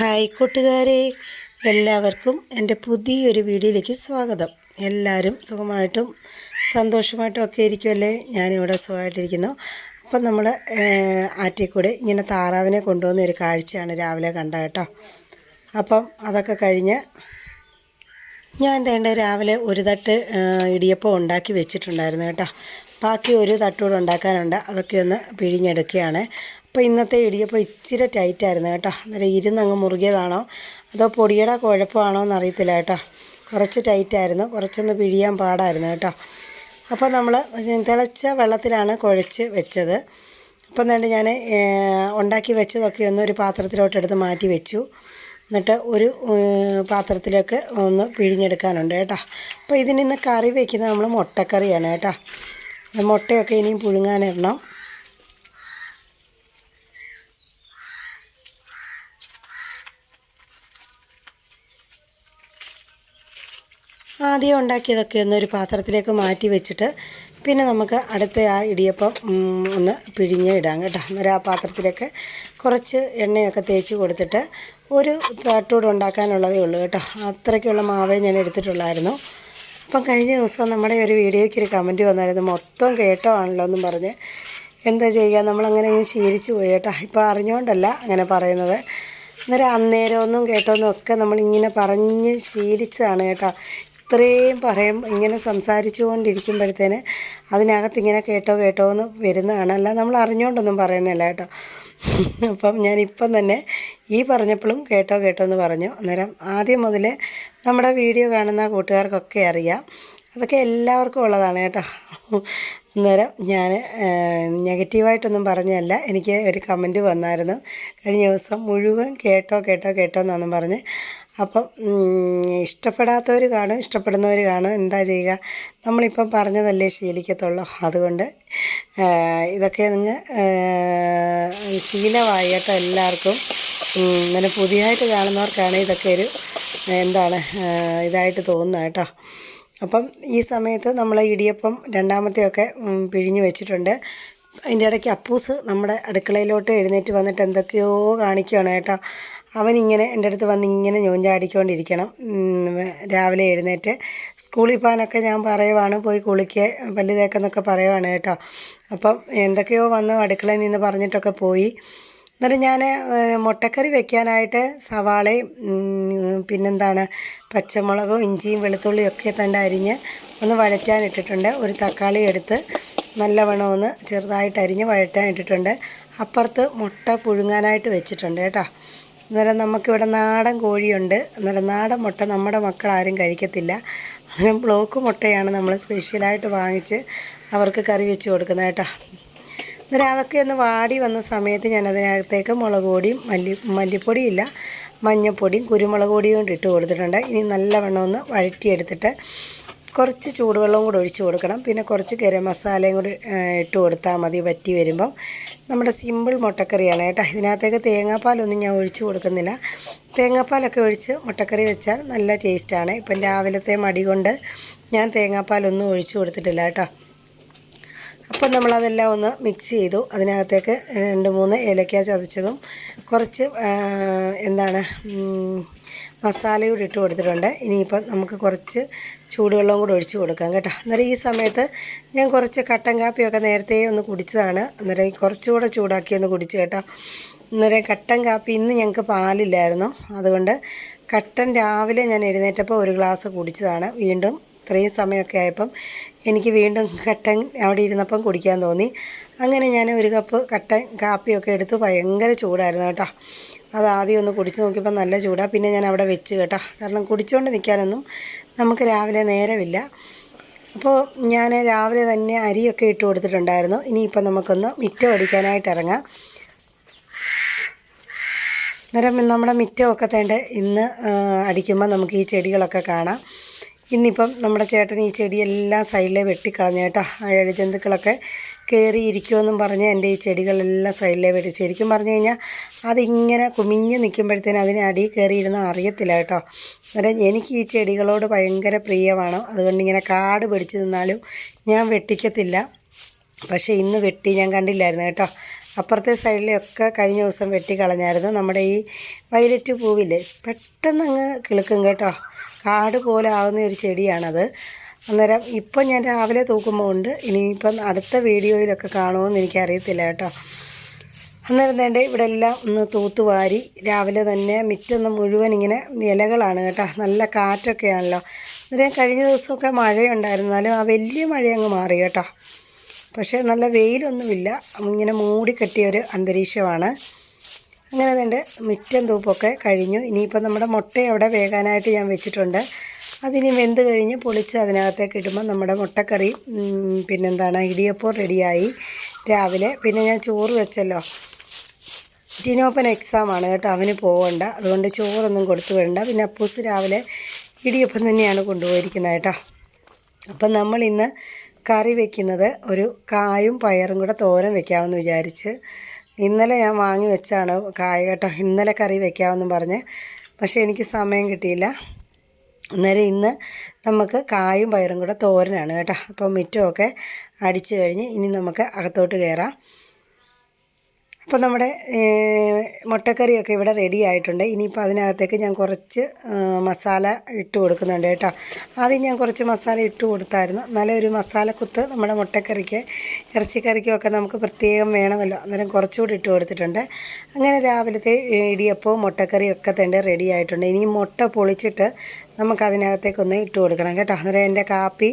Hi കൂട്ടുകാരെ എല്ലാവർക്കും എന്റെ പുതിയൊരു വീഡിയോയിലേക്ക് സ്വാഗതം. എല്ലാവരും സുഖമായിട്ടും സന്തോഷമായിട്ടും ഒക്കെ ഇരിക്കുമല്ലേ ഞാനിവിടെ സുഖമായിട്ടിരിക്കുന്നു. അപ്പം നമ്മൾ ആറ്റിക്കൂടെ ഇങ്ങനെ താറാവിനെ കൊണ്ടുവന്ന ഒരു കാഴ്ചയാണ് രാവിലെ കണ്ട കേട്ടോ. അപ്പം അതൊക്കെ കഴിഞ്ഞ് ഞാൻ തേണ്ട രാവിലെ ഒരു തട്ട് ഇടിയപ്പം ഉണ്ടാക്കി വെച്ചിട്ടുണ്ടായിരുന്നു കേട്ടോ. ബാക്കി ഒരു തട്ടുകൂടെ ഉണ്ടാക്കാനുണ്ട്. അതൊക്കെ ഒന്ന് പിഴിഞ്ഞെടുക്കുകയാണ്. അപ്പോൾ ഇന്നത്തെ ഇടിയപ്പം ഇച്ചിരി ടൈറ്റായിരുന്നു കേട്ടോ. അന്നേരം ഇരുന്നങ്ങ് മുറുകിയതാണോ? അതോ പൊടിയുടെ കുഴപ്പമാണോ എന്നറിയത്തില്ല കേട്ടോ. കുറച്ച് ടൈറ്റായിരുന്നു കുറച്ചൊന്ന് പിഴിയാൻ പാടായിരുന്നു കേട്ടോ. അപ്പോൾ നമ്മൾ തിളച്ച വെള്ളത്തിലാണ് കുഴച്ച് വെച്ചത്. അപ്പം എന്നിട്ട് ഞാൻ ഉണ്ടാക്കി വെച്ചതൊക്കെ ഒന്ന് ഒരു പാത്രത്തിലോട്ട് എടുത്ത് മാറ്റി വെച്ചു. എന്നിട്ട് ഒരു പാത്രത്തിലേക്ക് ഒന്ന് പിഴിഞ്ഞെടുക്കാനുണ്ട് കേട്ടോ. അപ്പോൾ ഇതിന് ഇന്ന് കറി വയ്ക്കുന്നത് നമ്മൾ മുട്ടക്കറിയാണ് കേട്ടോ. മുട്ടയൊക്കെ ഇനിയും പുഴുങ്ങാനിടണം. ആദ്യം ഉണ്ടാക്കിയതൊക്കെ ഒന്ന് ഒരു പാത്രത്തിലേക്ക് മാറ്റി വെച്ചിട്ട് പിന്നെ നമുക്ക് അടുത്ത ആ ഇടിയപ്പം ഒന്ന് പിഴിഞ്ഞ് ഇടാം കേട്ടോ. അന്നേരം ആ പാത്രത്തിലേക്ക് കുറച്ച് എണ്ണയൊക്കെ തേച്ച് കൊടുത്തിട്ട് ഒരു തട്ടൂടെ ഉണ്ടാക്കാനുള്ളതേ ഉള്ളൂ കേട്ടോ. അത്രയ്ക്കുള്ള മാവേ ഞാൻ എടുത്തിട്ടുള്ളായിരുന്നു. അപ്പം കഴിഞ്ഞ ദിവസം നമ്മുടെ ഒരു വീഡിയോയ്ക്ക് ഒരു കമന്റ് വന്നായിരുന്നു. മൊത്തം കേട്ടോ ആണല്ലോ എന്നും പറഞ്ഞ്. എന്താ ചെയ്യുക? നമ്മളങ്ങനെ അങ്ങ് ശീലിച്ചു പോയി കേട്ടോ. ഇപ്പോൾ അറിഞ്ഞുകൊണ്ടല്ല അങ്ങനെ പറയുന്നത്. അന്നേരം അന്നേരമൊന്നും കേട്ടോന്നും ഒക്കെ നമ്മളിങ്ങനെ പറഞ്ഞ് ശീലിച്ചതാണ് കേട്ടോ. ഇത്രയും പറയും ഇങ്ങനെ സംസാരിച്ചു കൊണ്ടിരിക്കുമ്പോഴത്തേന് അതിനകത്ത് ഇങ്ങനെ കേട്ടോ കേട്ടോ എന്ന് വരുന്നതാണ്. അല്ല നമ്മൾ അറിഞ്ഞുകൊണ്ടൊന്നും പറയുന്നില്ല കേട്ടോ. അപ്പം ഞാനിപ്പം തന്നെ ഈ പറഞ്ഞപ്പോഴും കേട്ടോ കേട്ടോ എന്ന് പറഞ്ഞു. അന്നേരം ആദ്യം മുതൽ നമ്മുടെ വീഡിയോ കാണുന്ന കൂട്ടുകാർക്കൊക്കെ അറിയാം. അതൊക്കെ എല്ലാവർക്കും ഉള്ളതാണ് കേട്ടോ. അന്നേരം ഞാൻ നെഗറ്റീവായിട്ടൊന്നും പറഞ്ഞല്ല എനിക്ക് ഒരു കമന്റ് വന്നായിരുന്നു. കഴിഞ്ഞ ദിവസം മുഴുവൻ കേട്ടോ കേട്ടോ കേട്ടോ എന്നാണെന്നും പറഞ്ഞ്. അപ്പം ഇഷ്ടപ്പെടാത്തവർ കാണും ഇഷ്ടപ്പെടുന്നവർ കാണും. എന്താ ചെയ്യുക? നമ്മളിപ്പം പറഞ്ഞതല്ലേ ശീലിക്കത്തുള്ളൂ. അതുകൊണ്ട് ഇതൊക്കെ നിങ്ങൾ ശീലമായി കേട്ടോ എല്ലാവർക്കും ഇങ്ങനെ പുതിയതായിട്ട് കാണുന്നവർക്കാണ് ഇതൊക്കെ ഒരു എന്താണ് ഇതായിട്ട് തോന്നുന്നത് കേട്ടോ. അപ്പം ഈ സമയത്ത് നമ്മൾ ഇടിയപ്പം രണ്ടാമത്തെയൊക്കെ പിഴിഞ്ഞ് വെച്ചിട്ടുണ്ട്. അതിന്റെ ഇടയ്ക്ക് അപ്പൂസ് നമ്മുടെ അടുക്കളയിലോട്ട് എഴുന്നേറ്റ് വന്നിട്ട് എന്തൊക്കെയോ കാണിക്കുകയാണ് കേട്ടോ. അവനിങ്ങനെ എന്റെ അടുത്ത് വന്ന് ഇങ്ങനെ ഞോഞ്ചാടിക്കൊണ്ടിരിക്കണം. രാവിലെ എഴുന്നേറ്റ് സ്കൂളിൽ പോകാനൊക്കെ ഞാൻ പറയുവാണ് പോയി കുളിക്കുക പല്ല് തേക്കെന്നൊക്കെ പറയുവാണ് കേട്ടോ. അപ്പം എന്തൊക്കെയോ വന്ന് അടുക്കളയിൽ നിന്ന് പറഞ്ഞിട്ടൊക്കെ പോയി. എന്നിട്ട് ഞാൻ മുട്ടക്കറി വെക്കാനായിട്ട് സവാളയും പിന്നെന്താണ് പച്ചമുളകും ഇഞ്ചിയും വെളുത്തുള്ളിയും ഒക്കെ തണ്ട് അരിഞ്ഞ് ഒന്ന് വഴറ്റാനിട്ടിട്ടുണ്ട്. ഒരു തക്കാളി എടുത്ത് നല്ലവണ്ണം ഒന്ന് ചെറുതായിട്ട് അരിഞ്ഞ് വഴറ്റാൻ ഇട്ടിട്ടുണ്ട് അപ്പുറത്ത് മുട്ട പുഴുങ്ങാനായിട്ട് വെച്ചിട്ടുണ്ട് കേട്ടോ. അന്നേരം നമുക്കിവിടെ നാടൻ കോഴിയുണ്ട്. അന്നേരം നാടൻ മുട്ട നമ്മുടെ മക്കൾ ആരും കഴിക്കത്തില്ല. അന്നേരം ബ്ലോക്ക് മുട്ടയാണ് നമ്മൾ സ്പെഷ്യലായിട്ട് വാങ്ങിച്ച് അവർക്ക് കറി വെച്ച് കൊടുക്കുന്നത് കേട്ടോ. അന്നേരം അതൊക്കെ ഒന്ന് വാടി വന്ന സമയത്ത് ഞാൻ അതിനകത്തേക്ക് മുളക് പൊടിയും മല്ലി മല്ലിപ്പൊടിയില്ല മഞ്ഞൾപ്പൊടിയും കുരുമുളക് പൊടിയും കൊണ്ട് ഇട്ട് കൊടുത്തിട്ടുണ്ട്. ഇനി നല്ലവണ്ണം ഒന്ന് വഴറ്റിയെടുത്തിട്ട് കുറച്ച് ചൂടുവെള്ളവും കൂടെ ഒഴിച്ച് കൊടുക്കണം. പിന്നെ കുറച്ച് ഗരം മസാലയും കൂടി ഇട്ട് കൊടുത്താൽ മതി വറ്റി വരുമ്പം. നമ്മുടെ സിമ്പിൾ മുട്ടക്കറിയാണ് കേട്ടോ. ഇതിനകത്തേക്ക് തേങ്ങാപ്പാലൊന്നും ഞാൻ ഒഴിച്ച് കൊടുക്കുന്നില്ല. തേങ്ങാപ്പാലൊക്കെ ഒഴിച്ച് മുട്ടക്കറി വെച്ചാൽ നല്ല ടേസ്റ്റാണ് ഇപ്പം രാവിലത്തെ മടി കൊണ്ട് ഞാൻ തേങ്ങാപ്പാലൊന്നും ഒഴിച്ച് കൊടുത്തിട്ടില്ല കേട്ടോ. അപ്പം നമ്മളതെല്ലാം ഒന്ന് മിക്സ് ചെയ്തു. അതിനകത്തേക്ക് രണ്ട് മൂന്ന് ഏലക്ക ചതച്ചതും കുറച്ച് എന്താണ് ഉം, മസാല കൂടി ഇട്ട് കൊടുത്തിട്ടുണ്ട്. ഇനിയിപ്പം നമുക്ക് കുറച്ച് ചൂടുവെള്ളവും കൂടി ഒഴിച്ച് കൊടുക്കാം കേട്ടോ. അന്നേരം ഈ സമയത്ത് ഞാൻ കുറച്ച് കട്ടൻ കാപ്പിയൊക്കെ നേരത്തെ ഒന്ന് കുടിച്ചതാണ്. അന്നേരം കുറച്ചുകൂടെ ചൂടാക്കി ഒന്ന് കുടിച്ചു കേട്ടോ. അന്നേരം കട്ടൻ കാപ്പി ഇന്ന് ഞങ്ങൾക്ക് പാലില്ലായിരുന്നു. അതുകൊണ്ട് കട്ടൻ രാവിലെ ഞാൻ എഴുന്നേറ്റപ്പോൾ ഒരു ഗ്ലാസ് കുടിച്ചതാണ്. വീണ്ടും ഇത്രയും സമയമൊക്കെ ആയപ്പം എനിക്ക് വീണ്ടും കട്ടൻ അവിടെ ഇരുന്നപ്പം കുടിക്കാൻ തോന്നി. അങ്ങനെ ഞാൻ ഒരു കപ്പ് കട്ടൻ കാപ്പിയൊക്കെ എടുത്തു. ഭയങ്കര ചൂടായിരുന്നു കേട്ടോ. അത് ആദ്യം ഒന്ന് കുടിച്ച് നോക്കിയപ്പോൾ നല്ല ചൂടാണ് പിന്നെ ഞാൻ അവിടെ വെച്ച് കേട്ടോ. കാരണം കുടിച്ചുകൊണ്ട് നിൽക്കാനൊന്നും നമുക്ക് രാവിലെ നേരമില്ല. അപ്പോൾ ഞാൻ രാവിലെ തന്നെ അരിയൊക്കെ ഇട്ട് കൊടുത്തിട്ടുണ്ടായിരുന്നു. ഇനിയിപ്പോൾ നമുക്കൊന്ന് മിറ്റം അടിക്കാനായിട്ട് ഇറങ്ങാം. അന്നേരം നമ്മുടെ മിറ്റമൊക്കെ തേണ്ട ഇന്ന് അടിക്കുമ്പോൾ നമുക്ക് ഈ ചെടികളൊക്കെ കാണാം. ഇന്നിപ്പം നമ്മുടെ ചേട്ടൻ ഈ ചെടിയെല്ലാം സൈഡിലെ വെട്ടിക്കളഞ്ഞു കേട്ടോ. ആ ഇഴജന്തുക്കളൊക്കെ കയറിയിരിക്കുമെന്നും പറഞ്ഞ് എന്റെ ഈ ചെടികളെല്ലാം സൈഡിലെ വെട്ടി. ശരിക്കും പറഞ്ഞു കഴിഞ്ഞാൽ അതിങ്ങനെ കുമിഞ്ഞ് നിൽക്കുമ്പോഴത്തേനും അതിന് അടിയിൽ കയറിയിരുന്ന അറിയത്തില്ല കേട്ടോ. അന്നേരം എനിക്ക് ഈ ചെടികളോട് ഭയങ്കര പ്രിയമാണ്. അതുകൊണ്ട് ഇങ്ങനെ കാട് പിടിച്ച് നിന്നാലും ഞാൻ വെട്ടിക്കത്തില്ല. പക്ഷേ ഇന്ന് വെട്ടി ഞാൻ കണ്ടില്ലായിരുന്നു കേട്ടോ. അപ്പുറത്തെ സൈഡിലൊക്കെ കഴിഞ്ഞ ദിവസം വെട്ടിക്കളഞ്ഞായിരുന്നു നമ്മുടെ ഈ വയലറ്റ് പൂവില്ലേ പെട്ടെന്ന് അങ്ങ് കിളുക്കും കേട്ടോ. കാട് പോലെ ആവുന്ന ഒരു ചെടിയാണത്. അന്നേരം ഇപ്പം ഞാൻ രാവിലെ തൂക്കുമ്പോൾ ഉണ്ട്. ഇനിയിപ്പം അടുത്ത വീഡിയോയിലൊക്കെ കാണുമെന്ന് എനിക്കറിയത്തില്ല കേട്ടോ. അന്നേരം വേണ്ട ഇവിടെ എല്ലാം ഒന്ന് തൂത്തുവാരി രാവിലെ തന്നെ മിറ്റൊന്ന് മുഴുവൻ ഇങ്ങനെ ഇലകളാണ് കേട്ടോ. നല്ല കാറ്റൊക്കെയാണല്ലോ. അന്നേരം കഴിഞ്ഞ ദിവസമൊക്കെ മഴയുണ്ടായിരുന്നാലും ആ വലിയ മഴയങ്ങ് മാറി കേട്ടോ. പക്ഷേ നല്ല വെയിലൊന്നുമില്ല. ഇങ്ങനെ മൂടി കെട്ടിയ ഒരു അന്തരീക്ഷമാണ്. അങ്ങനെ തന്നെ മിറ്റം തൂപ്പൊക്കെ കഴിഞ്ഞു. ഇനിയിപ്പോൾ നമ്മുടെ മുട്ട അവിടെ വേകാനായിട്ട് ഞാൻ വെച്ചിട്ടുണ്ട്. അതിനി വെന്ത് കഴിഞ്ഞ് പൊളിച്ച് അതിനകത്തേക്ക് ഇടുമ്പോൾ നമ്മുടെ മുട്ടക്കറി പിന്നെന്താണ് ഇടിയപ്പം റെഡിയായി രാവിലെ. പിന്നെ ഞാൻ ചോറ് വെച്ചല്ലോ. ടിനോപ്പൻ എക്സാമാണ് കേട്ടോ. അവന് പോകണ്ട അതുകൊണ്ട് ചോറൊന്നും കൊടുത്തു വിടണ്ട. പിന്നെ അപ്പൂസ് രാവിലെ ഇടിയപ്പം തന്നെയാണ് കൊണ്ടുപോയിരിക്കുന്നത് കേട്ടോ. അപ്പം നമ്മൾ ഇന്ന് കറി വെക്കുന്നത് ഒരു കായും പയറും കൂടെ തോരൻ വെക്കാമെന്ന് വിചാരിച്ച് ഇന്നലെ ഞാൻ വാങ്ങി വെച്ചാണ് കായ കേട്ടോ. ഇന്നലെ കറി വെക്കാമെന്ന് പറഞ്ഞ്. പക്ഷേ എനിക്ക് സമയം കിട്ടിയില്ല. അന്നേരം ഇന്ന് നമുക്ക് കായും പയറും കൂടെ തോരനാണ് കേട്ടോ. അപ്പോൾ മിറ്റമൊക്കെ അടിച്ചു കഴിഞ്ഞ് ഇനി നമുക്ക് അകത്തോട്ട് കയറാം. അപ്പോൾ നമ്മുടെ മുട്ടക്കറിയൊക്കെ ഇവിടെ റെഡി ആയിട്ടുണ്ട്. ഇനിയിപ്പോൾ അതിനകത്തേക്ക് ഞാൻ കുറച്ച് മസാല ഇട്ട് കൊടുക്കുന്നുണ്ട് കേട്ടോ. ആദ്യം ഞാൻ കുറച്ച് മസാല ഇട്ട് കൊടുത്തായിരുന്നു. നല്ലൊരു മസാലക്കുത്ത് നമ്മുടെ മുട്ടക്കറിക്ക് ഇറച്ചിക്കറിക്കും ഒക്കെ നമുക്ക് പ്രത്യേകം വേണമല്ലോ. അന്നേരം കുറച്ചുകൂടി ഇട്ട് കൊടുത്തിട്ടുണ്ട്. അങ്ങനെ രാവിലത്തെ ഇടിയപ്പവും മുട്ടക്കറിയും ഒക്കെ തന്നെ റെഡി ആയിട്ടുണ്ട്. ഇനി മുട്ട പൊളിച്ചിട്ട് നമുക്കതിനകത്തേക്കൊന്ന് ഇട്ട് കൊടുക്കണം കേട്ടോ. അന്നേരം എന്റെ കാപ്പി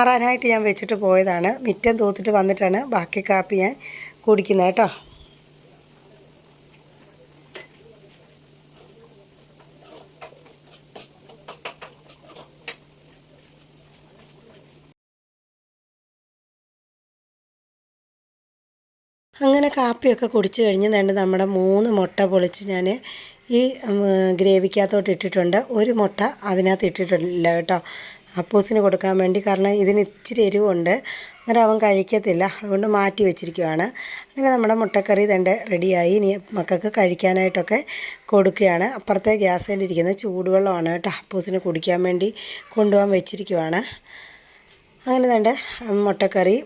ആറാനായിട്ട് ഞാൻ വെച്ചിട്ട് പോയതാണ്. മിറ്റം തൂത്തിട്ട് വന്നിട്ടാണ് ബാക്കി കാപ്പി ഞാൻ കുടിക്കുന്നത് കേട്ടോ. അങ്ങനെ കാപ്പിയൊക്കെ കുടിച്ച് കഴിഞ്ഞ് വേണ്ട നമ്മുടെ മൂന്ന് മുട്ട പൊളിച്ച് ഞാൻ ഈ ഗ്രേവിക്കകത്തോട്ട് ഇട്ടിട്ടുണ്ട്. ഒരു മുട്ട അതിനകത്ത് ഇട്ടിട്ടില്ല കേട്ടോ. അപ്പൂസിന് കൊടുക്കാൻ വേണ്ടി കാരണം ഇതിന് ഇച്ചിരി എരിവുണ്ട്. അന്നേരം അവൻ കഴിക്കത്തില്ല. അതുകൊണ്ട് മാറ്റി വെച്ചിരിക്കുവാണ്. അങ്ങനെ നമ്മുടെ മുട്ടക്കറി തന്നെ റെഡിയായി. ഇനി മക്കൾക്ക് കഴിക്കാനായിട്ടൊക്കെ കൊടുക്കുകയാണ്. അപ്പുറത്തെ ഗ്യാസിലിരിക്കുന്ന ചൂടുവെള്ളമാണ് കേട്ടോ അപ്പൂസിന് കുടിക്കാൻ വേണ്ടി കൊണ്ടുപോകാൻ വെച്ചിരിക്കുവാണ്. അങ്ങനെ തന്നെ മുട്ടക്കറി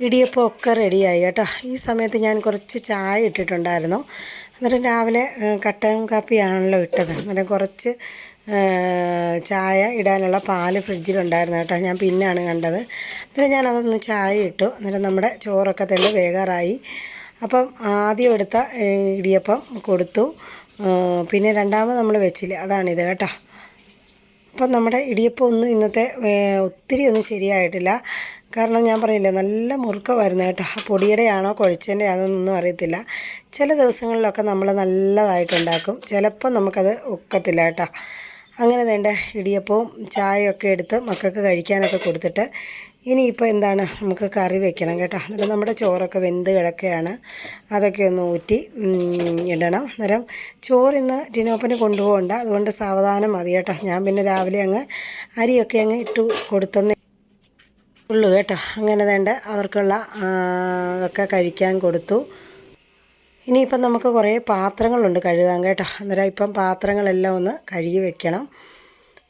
ഇടിയപ്പം ഒക്കെ റെഡിയായി കേട്ടോ. ഈ സമയത്ത് ഞാൻ കുറച്ച് ചായ ഇട്ടിട്ടുണ്ടായിരുന്നു. അന്നേരം രാവിലെ കട്ടൻ കാപ്പിയാണല്ലോ ഇട്ടത്. അന്നേരം കുറച്ച് ചായ ഇടാനുള്ള പാൽ ഫ്രിഡ്ജിലുണ്ടായിരുന്നു കേട്ടോ. ഞാൻ പിന്നാണ് കണ്ടത്. അന്നേരം ഞാനതൊന്ന് ചായ ഇട്ടു. അന്നേരം നമ്മുടെ ചോറൊക്കെ തെള്ളി വേഗാറായി. അപ്പം ആദ്യം എടുത്ത ഇടിയപ്പം കൊടുത്തു. പിന്നെ രണ്ടാമത് നമ്മൾ വെച്ചില്ല. അതാണിത് കേട്ടോ. അപ്പം നമ്മുടെ ഇടിയപ്പം ഒന്നും ഇന്നത്തെ ഒത്തിരി ഒന്നും ശരിയായിട്ടില്ല. കാരണം ഞാൻ പറയില്ലേ നല്ല മുറുക്കമായിരുന്നു കേട്ടോ. പൊടിയുടെ ആണോ കുഴച്ചതിന്റെ ആണോന്നൊന്നും അറിയത്തില്ല. ചില ദിവസങ്ങളിലൊക്കെ നമ്മൾ നല്ലതായിട്ടുണ്ടാക്കും. ചിലപ്പോൾ നമുക്കത് ഒക്കത്തില്ല കേട്ടോ. അങ്ങനെ വേണ്ട ഇടിയപ്പവും ചായയൊക്കെ എടുത്ത് മക്കൾക്ക് കഴിക്കാനൊക്കെ കൊടുത്തിട്ട് ഇനിയിപ്പോൾ എന്താണ് നമുക്ക് കറി വെക്കണം കേട്ടോ. അന്നേരം നമ്മുടെ ചോറൊക്കെ വെന്ത് കിടക്കുകയാണ്. അതൊക്കെ ഒന്ന് ഊറ്റി ഇടണം. അന്നേരം ചോറ് ഇന്ന് ടിനോപ്പന് കൊണ്ടുപോകണ്ട. അതുകൊണ്ട് സാവധാനം മതി കേട്ടോ. ഞാൻ പിന്നെ രാവിലെ അങ്ങ് അരിയൊക്കെ അങ്ങ് ഇട്ട് കൊടുത്തന്നേ ഉള്ളു കേട്ടോ. അങ്ങനെ വേണ്ട. അവർക്കുള്ള ഒക്കെ കഴിക്കാൻ കൊടുത്തു. ഇനിയിപ്പം നമുക്ക് കുറേ പാത്രങ്ങളുണ്ട് കഴുകാൻ കേട്ടോ. അന്നേരം ഇപ്പം പാത്രങ്ങളെല്ലാം ഒന്ന് കഴുകി വെക്കണം.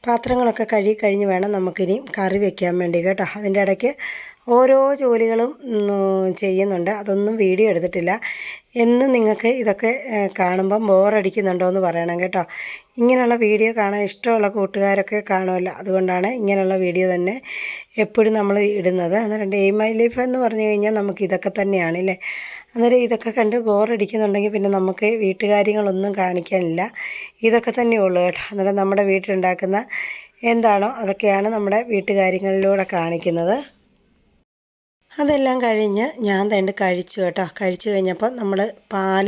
പാത്രങ്ങളൊക്കെ കഴുകി കഴിഞ്ഞ് വേണം നമുക്കിനി കറി വെക്കാൻ വേണ്ടി കേട്ടോ. അതിന്റെ ഇടയ്ക്ക് ഓരോ ജോലികളും ചെയ്യുന്നുണ്ട്. അതൊന്നും വീഡിയോ എടുത്തിട്ടില്ല. എന്ന് നിങ്ങൾക്ക് ഇതൊക്കെ കാണുമ്പം ബോറടിക്കുന്നുണ്ടോ എന്ന് പറയണം കേട്ടോ. ഇങ്ങനെയുള്ള വീഡിയോ കാണാൻ ഇഷ്ടമുള്ള കൂട്ടുകാരൊക്കെ കാണുമല്ലോ. അതുകൊണ്ടാണ് ഇങ്ങനെയുള്ള വീഡിയോ തന്നെ എപ്പോഴും നമ്മൾ ഇടുന്നത്. അന്നേരം ഡേ മൈ ലൈഫ് എന്ന് പറഞ്ഞു കഴിഞ്ഞാൽ നമുക്ക് ഇതൊക്കെ തന്നെയാണ് അല്ലേ? അന്നേരം ഇതൊക്കെ കണ്ട് ബോറടിക്കുന്നുണ്ടെങ്കിൽ പിന്നെ നമുക്ക് വീട്ടുകാര്യങ്ങളൊന്നും കാണിക്കാനില്ല. ഇതൊക്കെ തന്നെയുള്ളൂ കേട്ടോ. അന്നേരം നമ്മുടെ വീട്ടിലുണ്ടാക്കുന്ന എന്താണോ അതൊക്കെയാണ് നമ്മുടെ വീട്ടുകാര്യങ്ങളിലൂടെ കാണിക്കുന്നത്. അതെല്ലാം കഴിഞ്ഞ് ഞാൻ തണ്ട് കഴിച്ചു കേട്ടോ. കഴിച്ചു കഴിഞ്ഞപ്പോൾ നമ്മൾ പാൽ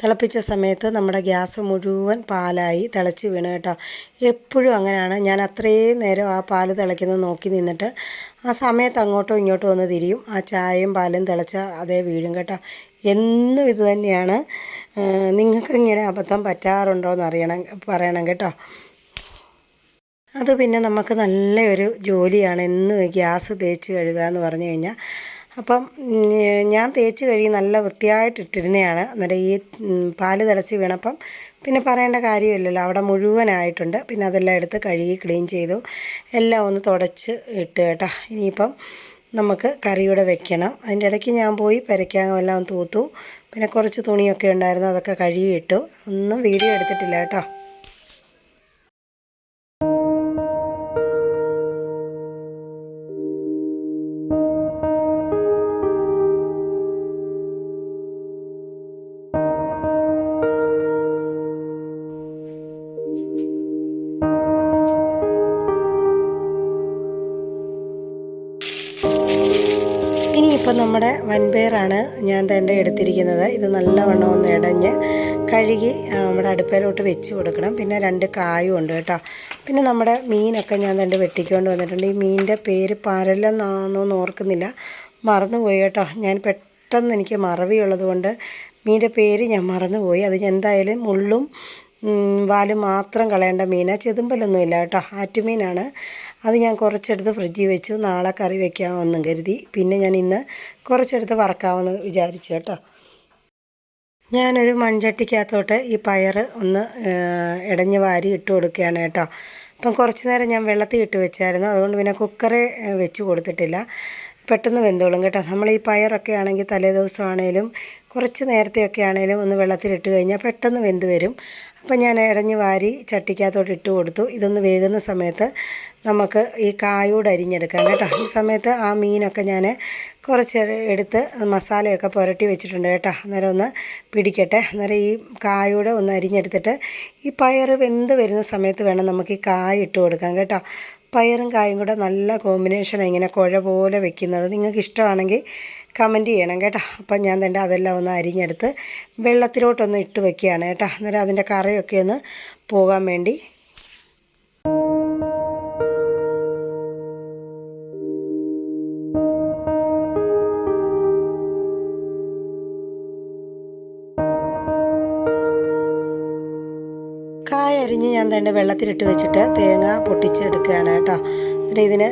തിളപ്പിച്ച സമയത്ത് നമ്മുടെ ഗ്യാസ് മുഴുവൻ പാലായി തിളച്ച് വീണ് കേട്ടോ. എപ്പോഴും അങ്ങനെയാണ്. ഞാൻ അത്രയും നേരം ആ പാൽ തിളയ്ക്കുന്നത് നോക്കി നിന്നിട്ട് ആ സമയത്ത് അങ്ങോട്ടോ ഇങ്ങോട്ടോ ഒന്ന് തിരിയും. ആ ചായയും പാലും തിളച്ച അതേ വീഴും കേട്ടോ. എന്നും ഇത് തന്നെയാണ്. നിങ്ങൾക്ക് ഇങ്ങനെ അബദ്ധം പറ്റാറുണ്ടോ എന്ന് അറിയണം പറയണം കേട്ടോ. അത് പിന്നെ നമുക്ക് നല്ലൊരു ജോലിയാണ്. എന്നും ഗ്യാസ് തേച്ച് കഴുകുക എന്ന് പറഞ്ഞു കഴിഞ്ഞാൽ. അപ്പം ഞാൻ തേച്ച് കഴുകി നല്ല വൃത്തിയായിട്ട് ഇട്ടിരുന്നതാണ് അന്നേരം ഈ പാൽ തിളച്ച് വീണപ്പം പിന്നെ പറയേണ്ട കാര്യമില്ലല്ലോ. അവിടെ മുഴുവനായിട്ടുണ്ട്. പിന്നെ അതെല്ലാം എടുത്ത് കഴുകി ക്ലീൻ ചെയ്തു. എല്ലാം ഒന്ന് തുടച്ച് ഇട്ട് കേട്ടോ. ഇനിയിപ്പം നമുക്ക് കറിയുടെ വെക്കണം. അതിന്റെ ഇടയ്ക്ക് ഞാൻ പോയി പെരയ്ക്കാൻ എല്ലാം തൂത്തു. പിന്നെ കുറച്ച് തുണിയൊക്കെ ഉണ്ടായിരുന്നു. അതൊക്കെ കഴുകി ഇട്ടു ഒന്നും വീഡിയോ എടുത്തിട്ടില്ല കേട്ടോ. നമ്മുടെ വൻപയറാണ് ഞാൻ തേണ്ട എടുത്തിരിക്കുന്നത്. ഇത് നല്ലവണ്ണം ഒന്ന് ഇടഞ്ഞ് കഴുകി നമ്മുടെ അടുപ്പയിലോട്ട് വെച്ച് കൊടുക്കണം. പിന്നെ രണ്ട് കായും ഉണ്ട് കേട്ടോ. പിന്നെ നമ്മുടെ മീനൊക്കെ ഞാൻ തണ്ട് വെട്ടിക്കൊണ്ട് വന്നിട്ടുണ്ട്. ഈ മീനിന്റെ പേര് പരലെന്നാണെന്നൊന്നും ഓർക്കുന്നില്ല. മറന്നുപോയി കേട്ടോ. ഞാൻ പെട്ടെന്ന് എനിക്ക് മറവിയുള്ളത് കൊണ്ട് മീനിന്റെ പേര് ഞാൻ മറന്നുപോയി. അത് എന്തായാലും മുള്ളും വാൽ മാത്രം കളയേണ്ട മീനാണ് ചെതുമ്പലൊന്നുമില്ല കേട്ടോ. ആറ്റുമീനാണ്. അത് ഞാൻ കുറച്ചെടുത്ത് ഫ്രിഡ്ജിൽ വെച്ചു. നാളെ കറി വെക്കാമെന്നും കരുതി. പിന്നെ ഞാൻ ഇന്ന് കുറച്ചെടുത്ത് വറക്കാമെന്ന് വിചാരിച്ചു കേട്ടോ. ഞാനൊരു മൺചട്ടിക്കകത്തോട്ട് ഈ പയർ ഒന്ന് ഇടഞ്ഞ് വാരി ഇട്ട് കൊടുക്കുകയാണ് കേട്ടോ. അപ്പം കുറച്ച് നേരം ഞാൻ വെള്ളത്തിൽ ഇട്ട് വെച്ചായിരുന്നു. അതുകൊണ്ട് പിന്നെ കുക്കറെ വെച്ച് കൊടുത്തിട്ടില്ല. പെട്ടെന്ന് വെന്തോളും കേട്ടോ. നമ്മൾ ഈ പയറൊക്കെ ആണെങ്കിൽ തലേ ദിവസമാണേലും കുറച്ച് നേരത്തെയൊക്കെ ആണേലും ഒന്ന് വെള്ളത്തിലിട്ട് കഴിഞ്ഞാൽ പെട്ടെന്ന് വെന്ത് വരും. അപ്പം ഞാൻ ഇടഞ്ഞ് വാരി ചട്ടിക്കകത്തോട്ട് ഇട്ട് കൊടുത്തു. ഇതൊന്ന് വേകുന്ന സമയത്ത് നമുക്ക് ഈ കായോട് അരിഞ്ഞെടുക്കാം കേട്ടോ. ഈ സമയത്ത് ആ മീനൊക്കെ ഞാൻ കുറച്ച് എടുത്ത് മസാലയൊക്കെ പുരട്ടി വെച്ചിട്ടുണ്ട് കേട്ടോ. അന്നേരം ഒന്ന് പിടിക്കട്ടെ. അന്നേരം ഈ കായോട് ഒന്ന് അരിഞ്ഞെടുത്തിട്ട് ഈ പയറ് വെന്ത് വരുന്ന സമയത്ത് വേണം നമുക്ക് ഈ കായ ഇട്ട് കൊടുക്കാം കേട്ടോ. പയറും കായും കൂടെ നല്ല കോമ്പിനേഷനാണ് ഇങ്ങനെ കുഴ പോലെ വെക്കുന്നത്. നിങ്ങൾക്ക് ഇഷ്ടമാണെങ്കിൽ കമന്റ് ചെയ്യണം കേട്ടോ. അപ്പം ഞാൻ തന്നെ അതെല്ലാം ഒന്ന് അരിഞ്ഞെടുത്ത് വെള്ളത്തിലോട്ടൊന്ന് ഇട്ട് വെക്കുകയാണ് കേട്ടോ. അന്നേരം അതിന്റെ കറയൊക്കെ ഒന്ന് പോകാൻ വേണ്ടി തന്നെ വെള്ളത്തിലിട്ട് വെച്ചിട്ട് തേങ്ങ പൊട്ടിച്ചെടുക്കുകയാണ് കേട്ടോ. എന്നിട്ട് ഇതിന്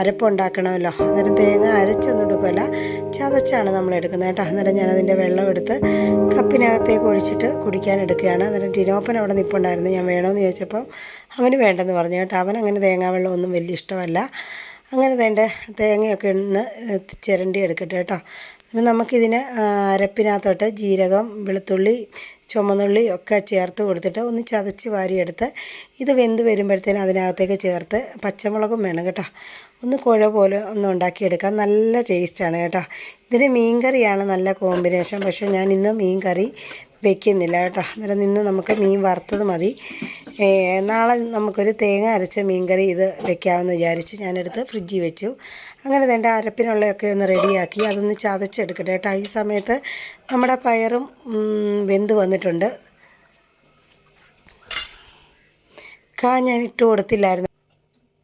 അരപ്പുണ്ടാക്കണമല്ലോ. അന്നേരം തേങ്ങ അരച്ചൊന്നും എടുക്കുമല്ല ചതച്ചാണ് നമ്മൾ എടുക്കുന്നത് കേട്ടോ. അന്നേരം ഞാനതിന്റെ വെള്ളം എടുത്ത് കപ്പിനകത്തേക്ക് ഒഴിച്ചിട്ട് കുടിക്കാൻ എടുക്കുകയാണ്. അന്നേരം ടിനോപ്പൻ അവിടെ നിൽപ്പുണ്ടായിരുന്നു ഞാൻ വേണമെന്ന് ചോദിച്ചപ്പോൾ അവന് വേണ്ടെന്ന് പറഞ്ഞു കേട്ടോ. അവൻ അങ്ങനെ തേങ്ങാ വെള്ളം ഒന്നും വലിയ ഇഷ്ടമല്ല. അങ്ങനെ തേണ്ട തേങ്ങയൊക്കെ ഒന്ന് ചിരണ്ടി എടുക്കട്ടെ കേട്ടോ. പിന്നെ നമുക്കിതിന് അരപ്പിനകത്തോട്ട് ജീരകം വെളുത്തുള്ളി ചുമന്നുള്ളി ഒക്കെ ചേർത്ത് കൊടുത്തിട്ട് ഒന്ന് ചതച്ച് വാരിയെടുത്ത് ഇത് വെന്ത് വരുമ്പോഴത്തേനും അതിനകത്തേക്ക് ചേർത്ത് പച്ചമുളകും വേണം കേട്ടോ. ഒന്ന് കുഴ പോലെ ഒന്ന് ഉണ്ടാക്കിയെടുക്കാം. നല്ല ടേസ്റ്റാണ് കേട്ടോ. ഇതിന് മീൻ കറിയാണ് നല്ല കോമ്പിനേഷൻ പക്ഷേ ഞാൻ ഇന്ന് മീൻ കറി വെക്കുന്നില്ല കേട്ടോ. അന്നേരം നിന്ന് നമുക്ക് മീൻ വറുത്തത് മതി. നാളെ നമുക്കൊരു തേങ്ങ അരച്ച മീൻകറി ഇത് വെക്കാമെന്ന് വിചാരിച്ച് ഞാനെടുത്ത് ഫ്രിഡ്ജിൽ വെച്ചു. അങ്ങനെ വേണ്ട അരപ്പിനുള്ളതൊക്കെ ഒന്ന് റെഡിയാക്കി അതൊന്ന് ചതച്ചെടുക്കട്ടെ കേട്ടോ. ഈ സമയത്ത് നമ്മുടെ പയറും വെന്ത് വന്നിട്ടുണ്ട്. കാ ഞാൻ ഇട്ട് കൊടുത്തില്ലായിരുന്നു.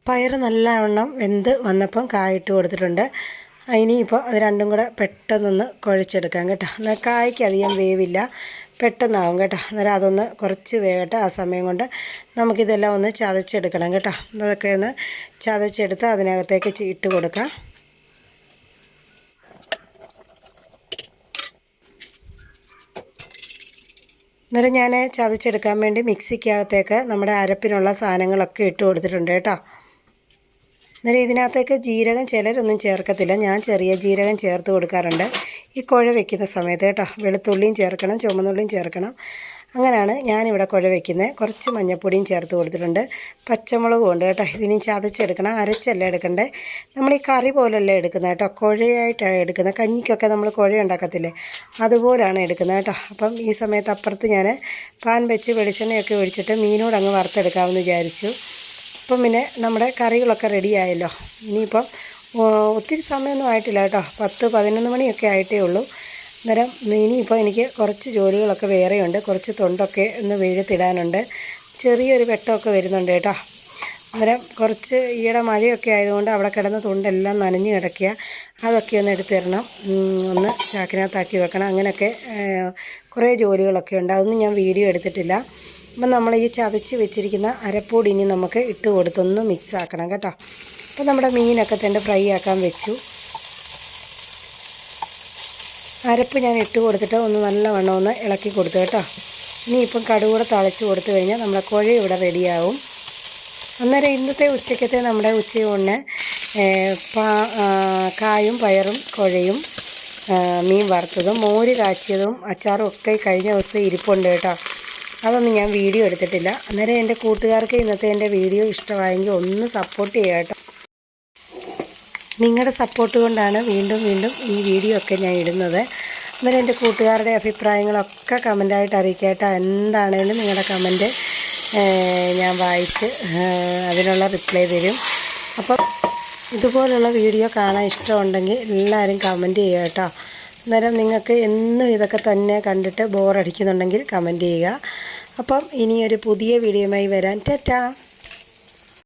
പയർ നല്ലവണ്ണം വെന്ത് വന്നപ്പം കായ ഇട്ട് കൊടുത്തിട്ടുണ്ട്. ഇനിയിപ്പോൾ അത് രണ്ടും കൂടെ പെട്ടെന്നൊന്ന് കുഴച്ചെടുക്കാം കേട്ടോ. എന്നാൽ കായ്ക്ക് അധികം വേവില്ല. പെട്ടെന്നാവും കേട്ടോ. അന്നേരം അതൊന്ന് കുറച്ച് വേകട്ടെ ആ സമയം കൊണ്ട് നമുക്കിതെല്ലാം ഒന്ന് ചതച്ചെടുക്കണം കേട്ടോ. അതൊക്കെ ഒന്ന് ചതച്ചെടുത്ത് അതിനകത്തേക്ക് ഇട്ട് കൊടുക്കാം. അന്നേരം ഞാൻ ചതച്ചെടുക്കാൻ വേണ്ടി മിക്സിക്കകത്തേക്ക് നമ്മുടെ അരപ്പിനുള്ള സാധനങ്ങളൊക്കെ ഇട്ട് കൊടുത്തിട്ടുണ്ട് കേട്ടോ. അന്നേരം ഇതിനകത്തേക്ക് ജീരകം ചിലരൊന്നും ചേർക്കത്തില്ല. ഞാൻ ചെറിയ ജീരകം ചേർത്ത് കൊടുക്കാറുണ്ട്. ഈ കുഴ വെക്കുന്ന സമയത്ത് കേട്ടോ. വെളുത്തുള്ളിയും ചേർക്കണം ചുമന്നുള്ളിയും ചേർക്കണം. അങ്ങനെയാണ് ഞാനിവിടെ കുഴ വയ്ക്കുന്നത് കുറച്ച് മഞ്ഞൾപ്പൊടിയും ചേർത്ത് കൊടുത്തിട്ടുണ്ട്. പച്ചമുളകും ഉണ്ട് കേട്ടോ. ഇതിനും ചതച്ചെടുക്കണം. അരച്ചല്ല എടുക്കണ്ടേ. നമ്മൾ ഈ കറി പോലല്ല എടുക്കുന്നത് കേട്ടോ. കുഴയായിട്ടാണ് എടുക്കുന്നത്. കഞ്ഞിക്കൊക്കെ നമ്മൾ കുഴ ഉണ്ടാക്കത്തില്ലേ? അതുപോലാണ് എടുക്കുന്നത് കേട്ടോ. അപ്പം ഈ സമയത്ത് അപ്പുറത്ത് ഞാൻ പാൻ വെച്ച് വെളിച്ചെണ്ണയൊക്കെ ഒഴിച്ചിട്ട് മീനോട് അങ്ങ് വറുത്തെടുക്കാമെന്ന് വിചാരിച്ചു. അപ്പം പിന്നെ നമ്മുടെ കറികളൊക്കെ റെഡിയായല്ലോ ഇനിയിപ്പം ഒത്തിരി സമയമൊന്നും ആയിട്ടില്ല കേട്ടോ. പത്ത് പതിനൊന്ന് മണിയൊക്കെ ആയിട്ടേ ഉള്ളൂ. അന്നേരം ഇനിയിപ്പോൾ എനിക്ക് കുറച്ച് ജോലികളൊക്കെ വേറെയുണ്ട്. കുറച്ച് തൊണ്ടൊക്കെ ഒന്ന് വെയിലത്തിടാനുണ്ട്. ചെറിയൊരു വെട്ടമൊക്കെ വരുന്നുണ്ട് കേട്ടോ. അന്നേരം കുറച്ച് ഈയിടെ മഴയൊക്കെ ആയതുകൊണ്ട് അവിടെ കിടന്ന തൊണ്ടെല്ലാം നനഞ്ഞു കിടക്കുക. അതൊക്കെ ഒന്ന് എടുത്തു തരണം. ഒന്ന് ചാക്കിനകത്താക്കി വെക്കണം. അങ്ങനെയൊക്കെ കുറേ ജോലികളൊക്കെ ഉണ്ട്. അതൊന്നും ഞാൻ വീഡിയോ എടുത്തിട്ടില്ല. അപ്പം നമ്മൾ ഈ ചതച്ച് വെച്ചിരിക്കുന്ന അരപ്പൊടി ഇനി നമുക്ക് ഇട്ട് കൊടുത്തൊന്ന് മിക്സ് ആക്കണം കേട്ടോ. അപ്പം നമ്മുടെ മീനൊക്കെ തന്നെ ഫ്രൈ ആക്കാൻ വെച്ചു. അരപ്പ് ഞാൻ ഇട്ട് കൊടുത്തിട്ട് ഒന്ന് നല്ലവണ്ണം ഒന്ന് ഇളക്കി കൊടുത്തു കേട്ടോ. ഇനിയിപ്പം കടുകൂടെ തളിച്ച് കൊടുത്തു കഴിഞ്ഞാൽ നമ്മുടെ കുഴ ഇവിടെ റെഡിയാവും അന്നേരം ഇന്നത്തെ ഉച്ചക്കത്തെ നമ്മുടെ ഉച്ചയൂണിന് കായും പയറും കുഴയും മീൻ വറുത്തതും മോര് കാച്ചിയതും അച്ചാറും ഒക്കെ കഴിഞ്ഞ ദിവസത്തെ ഇരിപ്പുണ്ട് കേട്ടോ. അതൊന്നും ഞാൻ വീഡിയോ എടുത്തിട്ടില്ല. അന്നേരം എന്റെ കൂട്ടുകാർക്ക് ഇന്നത്തെ എന്റെ വീഡിയോ ഇഷ്ടമായെങ്കിൽ ഒന്ന് സപ്പോർട്ട് ചെയ്യുക കേട്ടോ. നിങ്ങളുടെ സപ്പോർട്ട് കൊണ്ടാണ് വീണ്ടും വീണ്ടും ഈ വീഡിയോ ഒക്കെ ഞാൻ ഇടുന്നത്. അന്നേരം എന്റെ കൂട്ടുകാരുടെ അഭിപ്രായങ്ങളൊക്കെ കമന്റായിട്ട് അറിയിക്കട്ടോ എന്താണേലും നിങ്ങളുടെ കമന്റ് ഞാൻ വായിച്ച് അതിനുള്ള റിപ്ലൈ തരും. അപ്പം ഇതുപോലുള്ള വീഡിയോ കാണാൻ ഇഷ്ടമുണ്ടെങ്കിൽ എല്ലാവരും കമന്റ് ചെയ്യുക കേട്ടോ. അന്നേരം നിങ്ങൾക്ക് എന്നും ഇതൊക്കെ തന്നെ കണ്ടിട്ട് ബോറടിക്കുന്നുണ്ടെങ്കിൽ കമന്റ് ചെയ്യുക. അപ്പം ഇനിയൊരു പുതിയ വീഡിയോയുമായി വരാൻ. ടാറ്റാ!